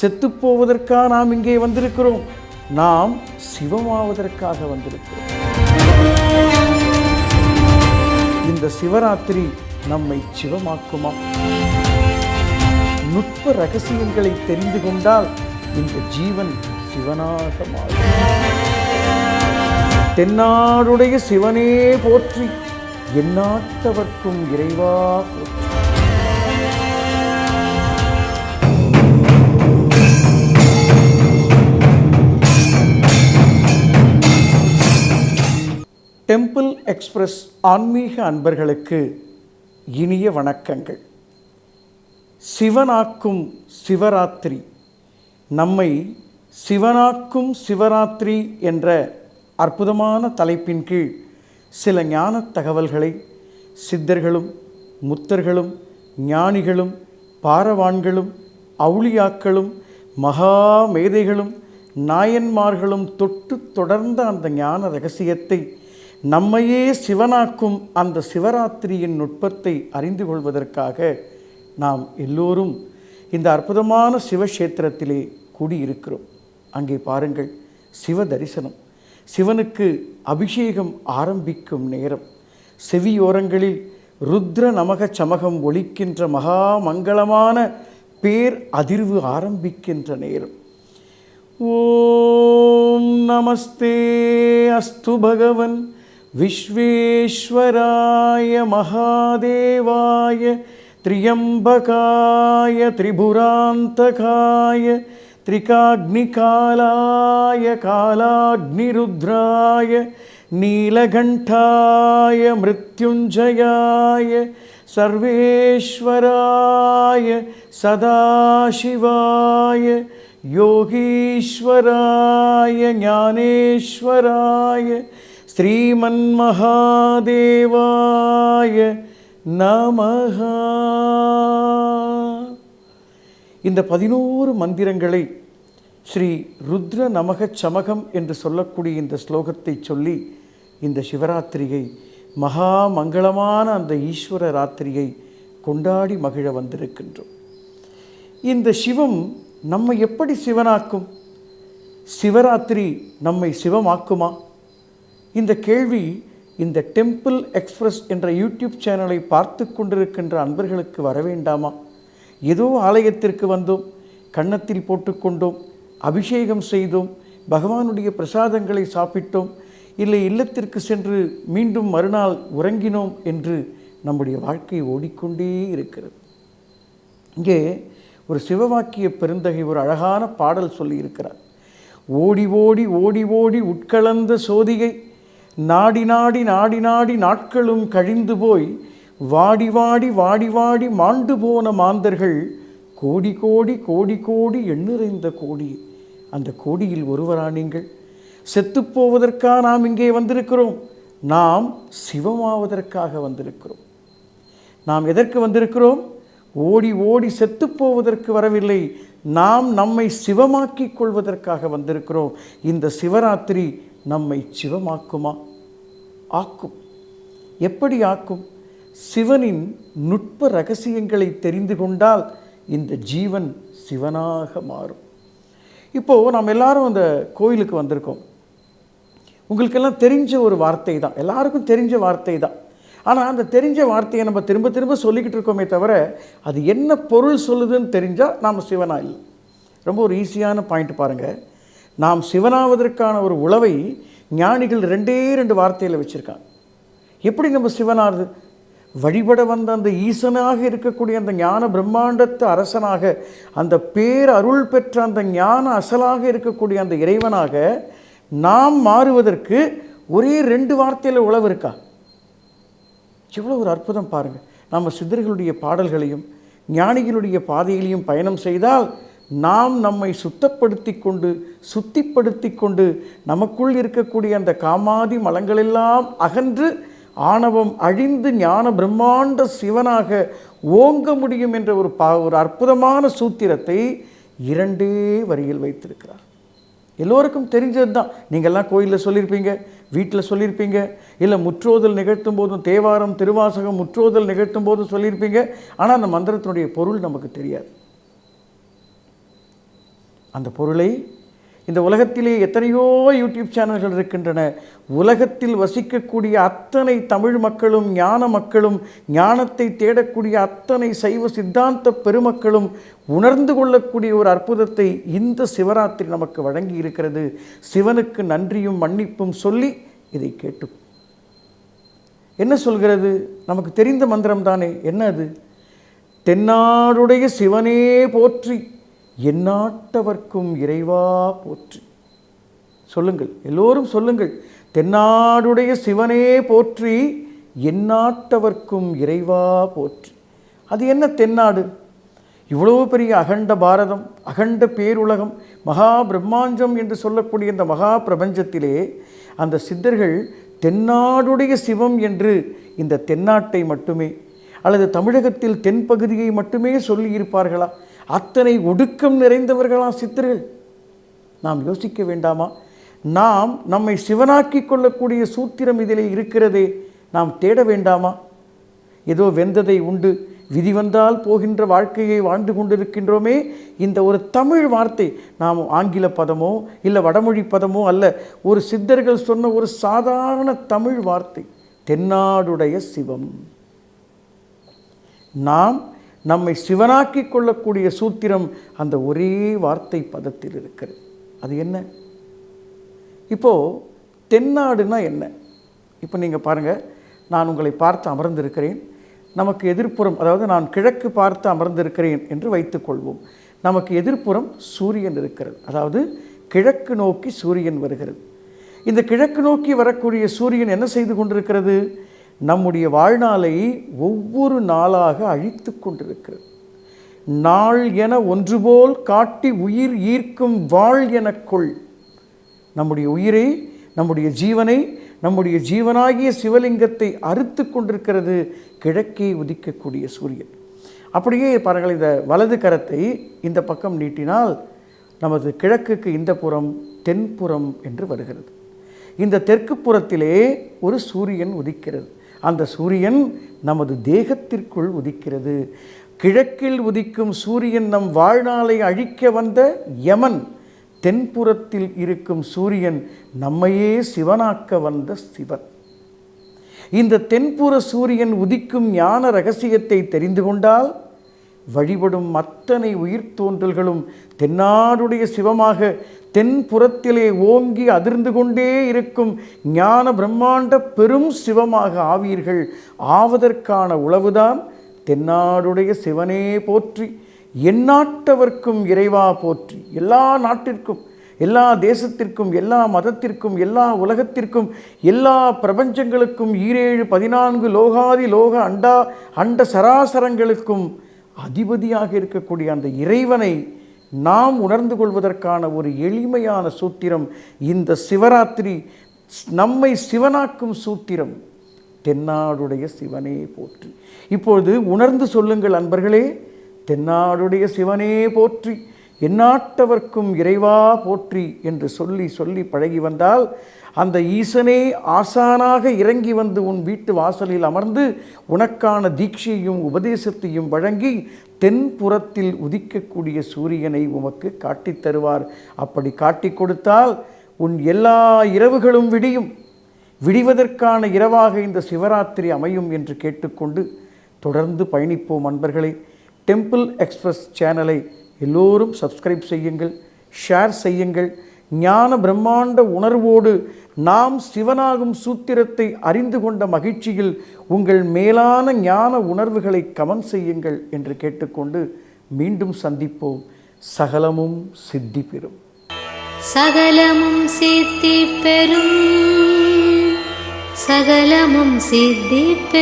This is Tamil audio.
செத்துப்போவதற்காக நாம் இங்கே வந்திருக்கிறோம். நாம் சிவமாவதற்காக வந்திருக்கிறோம். இந்த சிவராத்திரி நம்மை சிவமாக்குமா? நுட்ப ரகசியங்களை தெரிந்து கொண்டால் இந்த ஜீவன் சிவனாக மாறும் தென்னாடுடைய சிவனே போற்றி எந்நாட்டவர்க்கும் இறைவா போற்றி. டெம்பிள் எக்ஸ்பிரஸ் ஆன்மீக அன்பர்களுக்கு இனிய வணக்கங்கள். சிவனாக்கும் சிவராத்திரி நம்மை சிவனாக்கும் சிவராத்திரி என்ற அற்புதமான தலைப்பின் கீழ் சில ஞான தகவல்களை சித்தர்களும் முத்தர்களும் ஞானிகளும் பாரவான்களும் அவுளியாக்களும் மகா மேதைகளும் நாயன்மார்களும் தொட்டு தொடர்ந்த அந்த ஞான ரகசியத்தை நம்மையே சிவனாக்கும் அந்த சிவராத்திரியின் நுட்பத்தை அறிந்து கொள்வதற்காக நாம் எல்லோரும் இந்த அற்புதமான சிவக்ஷேத்திரத்திலே கூடியிருக்கிறோம். அங்கே பாருங்கள் சிவ தரிசனம் சிவனுக்கு அபிஷேகம் ஆரம்பிக்கும் நேரம். செவியோரங்களில் ருத்ர நமக சமகம் ஒழிக்கின்ற மகா மங்களமான பேர் அதிர்வு ஆரம்பிக்கின்ற நேரம். ஓம் நமஸ்தே அஸ்து பகவன். विश्वेश्वराय महादेवाय त्र्यम्बकाय त्रिभुरान्तकाय त्रिकाग्निकालाय कालाग्निरुद्राय नीलकण्ठाय मृत्युञ्जयाय सर्वेश्वराय सदाशिवाय योगीश्वराय ज्ञानेश्वराय ஸ்ரீமன்மகாதேவாய நமஹா. இந்த பதினோரு மந்திரங்களை ஸ்ரீ ருத்ர நமக சமகம் என்று சொல்லக்கூடிய இந்த ஸ்லோகத்தை சொல்லி இந்த சிவராத்திரியை மகா மங்களமான அந்த ஈஸ்வர ராத்திரியை கொண்டாடி மகிழ வந்திருக்கின்றோம். இந்த சிவம் நம்மை எப்படி சிவனாக்கும்? சிவராத்திரி நம்மை சிவமாக்குமா? இந்த கேள்வி இந்த டெம்பிள் எக்ஸ்பிரஸ் என்ற யூடியூப் சேனலை பார்த்து கொண்டிருக்கின்ற அன்பர்களுக்கு வர வேண்டாமா? ஏதோ ஆலயத்திற்கு வந்தோம் கன்னத்தில் போட்டுக்கொண்டோம் அபிஷேகம் செய்தோம் பகவானுடைய பிரசாதங்களை சாப்பிட்டோம் இல்லை இல்லத்திற்கு சென்று மீண்டும் மறுநாள் உறங்கினோம் என்று நம்முடைய வாழ்க்கை ஓடிக்கொண்டே இருக்கிறது. இங்கே ஒரு சிவவாக்கிய பெருந்தகை ஒரு அழகான பாடல் சொல்லியிருக்கிறார். ஓடி ஓடி ஓடி ஓடி உட்கலந்த சோதிகை நாடி நாடி நாடி நாடி நாட்களும் கழிந்து போய் வாடி வாடி வாடி வாடி மாண்டு போன மாந்தர்கள் கோடி கோடி கோடி கோடி எண்ணிறைந்த கோடி. அந்த கோடியில் ஒருவரா நீங்கள்? செத்துப்போவதற்காக நாம் இங்கே வந்திருக்கிறோம்? நாம் சிவமாவதற்காக வந்திருக்கிறோம். நாம் எதற்கு வந்திருக்கிறோம்? ஓடி ஓடி செத்துப்போவதற்கு வரவில்லை. நாம் நம்மை சிவமாக்கிக் கொள்வதற்காக வந்திருக்கிறோம். இந்த சிவராத்திரி நம்மை சிவமாக்குமா? ஆக்கும். எப்படி ஆக்கும்? சிவனின் நுட்ப ரகசியங்களை தெரிந்து கொண்டால் இந்த ஜீவன் சிவனாக மாறும். இப்போது நாம் எல்லாரும் அந்த கோயிலுக்கு வந்திருக்கோம். உங்களுக்கெல்லாம் தெரிஞ்ச ஒரு வார்த்தை தான். எல்லாருக்கும் தெரிஞ்ச வார்த்தை தான். ஆனால் அந்த தெரிஞ்ச வார்த்தையை நம்ம திரும்ப திரும்ப சொல்லிக்கிட்டு இருக்கோமே தவிர அது என்ன பொருள் சொல்லுதுன்னு தெரிஞ்சால் நாம் சிவனாக இல்லை. ரொம்ப ஒரு ஈஸியான பாயிண்ட் பாருங்கள் நாம் சிவனாவதற்கான ஒரு உளவை ஞானிகள் ரெண்டே ரெண்டு வார்த்தையில் வச்சுருக்காங்க. எப்படி நம்ம சிவனாவது? வழிபட வந்த அந்த ஈசனாக இருக்கக்கூடிய அந்த ஞான பிரம்மாண்டத்து அரசனாக அந்த பேர் அருள் பெற்ற அந்த ஞான அசலாக இருக்கக்கூடிய அந்த இறைவனாக நாம் மாறுவதற்கு ஒரே ரெண்டு வார்த்தையில் உழவு இருக்கா? எவ்வளோ ஒரு அற்புதம் பாருங்கள் நம்ம சித்தர்களுடைய பாடல்களையும் ஞானிகளுடைய பாதையிலையும் பயணம் செய்தால் நாம் நம்மை சுத்தப்படுத்தி கொண்டு சுத்திப்படுத்தி கொண்டு நமக்குள் இருக்கக்கூடிய அந்த காமாதி மலங்களெல்லாம் அகன்று ஆணவம் அழிந்து ஞான பிரம்மாண்ட சிவனாக ஓங்க முடியும் என்ற ஒரு பா ஒரு அற்புதமான சூத்திரத்தை இரண்டே வரியில் வைத்திருக்கிறார். எல்லோருக்கும் தெரிஞ்சது தான் நீங்கள்லாம் கோயிலில் சொல்லியிருப்பீங்க வீட்டில் சொல்லியிருப்பீங்க இல்லை முற்றோதல் நிகழ்த்தும் போதும் தேவாரம் திருவாசகம் முற்றோதல் நிகழ்த்தும் போதும் சொல்லியிருப்பீங்க ஆனால் அந்த மந்திரத்தினுடைய பொருள் நமக்கு தெரியாது. அந்த பொருளை இந்த உலகத்திலே எத்தனையோ யூடியூப் சேனல்கள் இருக்கின்றன. உலகத்தில் வசிக்கக்கூடிய அத்தனை தமிழ் மக்களும் ஞான மக்களும் ஞானத்தை தேடக்கூடிய அத்தனை சைவ சித்தாந்த பெருமக்களும் உணர்ந்து கொள்ளக்கூடிய ஒரு அற்புதத்தை இந்த சிவராத்திரி நமக்கு வழங்கி இருக்கிறது. சிவனுக்கு நன்றியும் மன்னிப்பும் சொல்லி இதை கேட்டு என்ன சொல்கிறது? நமக்கு தெரிந்த மந்திரம் தானே என்ன அது? தென்னாடுடைய சிவனே போற்றி எந்நாட்டவர்க்கும் இறைவா போற்றி. சொல்லுங்கள் எல்லோரும் சொல்லுங்கள். தென்னாடுடைய சிவனே போற்றி எந்நாட்டவர்க்கும் இறைவா போற்றி. அது என்ன தென்னாடு? இவ்வளவு பெரிய அகண்ட பாரதம் அகண்ட பேருலகம் மகா பிரம்மாஞ்சம் என்று சொல்லக்கூடிய இந்த மகா பிரபஞ்சத்திலே அந்த சித்தர்கள் தென்னாடுடைய சிவம் என்று இந்த தென்னாட்டை மட்டுமே அல்லது தமிழகத்தில் தென்பகுதியை மட்டுமே சொல்லியிருப்பார்களா? அத்தனை ஒடுக்கம் நிறைந்தவர்களாம் சித்தர்கள். நாம் யோசிக்க வேண்டாமா? நாம் நம்மை சிவனாக்கி கொள்ளக்கூடிய சூத்திரம் இதிலே இருக்கிறதே நாம் தேட வேண்டாமா? ஏதோ வெந்ததை உண்டு விதி வந்தால் போகின்ற வாழ்க்கையை வாழ்ந்து கொண்டிருக்கின்றோமே இந்த ஒரு தமிழ் வார்த்தை நாம் ஆங்கில பதமோ இல்லை வடமொழி பதமோ அல்ல ஒரு சித்தர்கள் சொன்ன ஒரு சாதாரண தமிழ் வார்த்தை தென்னாடுடைய சிவம். நாம் நம்மை சிவனாக்கி கொள்ளக்கூடிய சூத்திரம் அந்த ஒரே வார்த்தை பதத்தில் இருக்கிறது. அது என்ன? இப்போது தென்னாடுனா என்ன? இப்போ நீங்கள் பாருங்கள் நான் உங்களை பார்த்து அமர்ந்திருக்கிறேன். நமக்கு எதிர்ப்புறம் அதாவது நான் கிழக்கு பார்த்து அமர்ந்திருக்கிறேன் என்று வைத்துக்கொள்வோம் நமக்கு எதிர்ப்புறம் சூரியன் இருக்கிறது. அதாவது கிழக்கு நோக்கி சூரியன் வருகிறது. இந்த கிழக்கு நோக்கி வரக்கூடிய சூரியன் என்ன செய்து கொண்டிருக்கிறது? நம்முடைய வாழ்நாளை ஒவ்வொரு நாளாக அழித்து கொண்டிருக்கிறது. நாள் என ஒன்றுபோல் காட்டி உயிர் ஈர்க்கும் வாழ் எனக்குள் நம்முடைய உயிரை நம்முடைய ஜீவனை நம்முடைய ஜீவனாகிய சிவலிங்கத்தை அறுத்து கொண்டிருக்கிறது கிழக்கே உதிக்கக்கூடிய சூரியன். அப்படியே பாருங்கள் இந்த வலது கரத்தை இந்த பக்கம் நீட்டினால் நமது கிழக்குக்கு இந்த புறம் தென்புறம் என்று வருகிறது. இந்த தெற்கு புறத்திலே ஒரு சூரியன் உதிக்கிறது. அந்த சூரியன் நமது தேகத்திற்குள் உதிக்கிறது. கிழக்கில் உதிக்கும் சூரியன் நம் வாழ்நாளை அழிக்க வந்த யமன் தென்புறத்தில் இருக்கும் சூரியன் நம்மையே சிவனாக்க வந்த சிவன். இந்த தென்புற சூரியன் உதிக்கும் ஞான ரகசியத்தை தெரிந்து கொண்டால் வழிபடும் அத்தனை உயிர் தோன்றல்களும் தென்னாடுடைய சிவமாக தென்புறத்திலே ஓங்கி அதிர்ந்து கொண்டே இருக்கும் ஞான பிரம்மாண்ட பெரும் சிவமாக ஆவீர்கள். ஆவதற்கான உளவுதான் தென்னாடுடைய சிவனே போற்றி எந்நாட்டவர்க்கும் இறைவா போற்றி. எல்லா நாட்டிற்கும் எல்லா தேசத்திற்கும் எல்லா மதத்திற்கும் எல்லா உலகத்திற்கும் எல்லா பிரபஞ்சங்களுக்கும் ஈரேழு பதினான்கு லோகாதி லோக அண்டா அண்ட சராசரங்களுக்கும் அதிபதியாக இருக்கக்கூடிய அந்த இறைவனை நாம் உணர்ந்து கொள்வதற்கான ஒரு எளிமையான சூத்திரம் இந்த சிவராத்திரி நம்மை சிவனாக்கும் சூத்திரம் தென்னாடுடைய சிவனே போற்றி. இப்பொழுது உணர்ந்து சொல்லுங்கள் அன்பர்களே தென்னாடுடைய சிவனே போற்றி. எந்நாட்டவர்க்கும் இறைவா போற்றி என்று சொல்லி சொல்லி பழகி வந்தால் அந்த ஈசனே ஆசானாக இறங்கி வந்து உன் வீட்டு வாசலில் அமர்ந்து உனக்கான தீட்சையும் உபதேசத்தையும் வழங்கி தென்புறத்தில் உதிக்கக்கூடிய சூரியனை உமக்கு காட்டித் தருவார். அப்படி காட்டிக் கொடுத்தால் உன் எல்லா இரவுகளும் விடியும். விடிவதற்கான இரவாக இந்த சிவராத்திரி அமையும் என்று கேட்டுக்கொண்டு தொடர்ந்து பயணிப்போம் அன்பர்களே. டெம்பிள் எக்ஸ்பிரஸ் சேனலை எல்லோரும் சப்ஸ்கிரைப் செய்யுங்கள் ஷேர் செய்யுங்கள். ஞான பிரம்மாண்ட உணர்வோடு நாம் சிவனாகும் சூத்திரத்தை அறிந்து கொண்ட மகிழ்ச்சியில் உங்கள் மேலான ஞான உணர்வுகளை கமன் செய்யுங்கள் என்று கேட்டுக்கொண்டு மீண்டும் சந்திப்போம். சகலமும் சித்தி பெறும். சகலமும் சித்தி பெறும். சகலமும் சித்தி பெறும்.